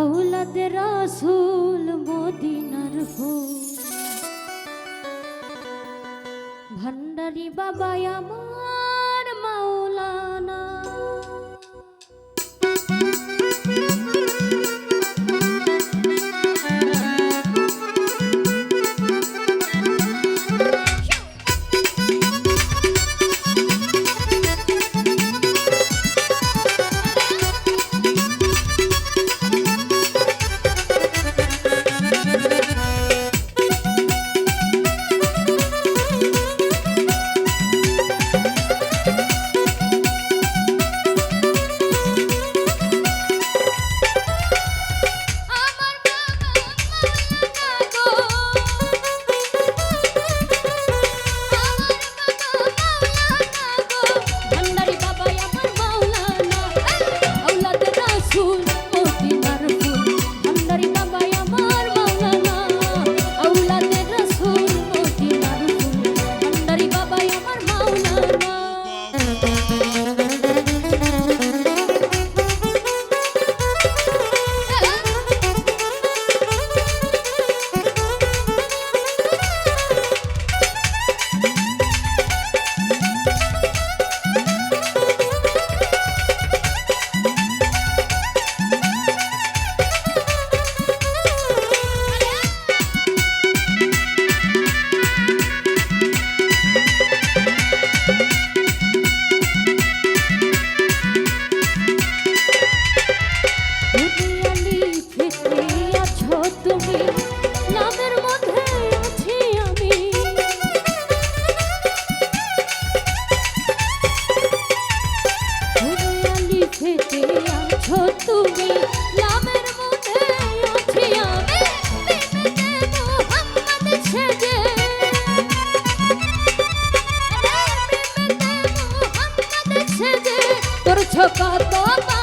আউলাদে রাসুল মদিনার ফুল। ভান্ডারি বাবা আমার তোর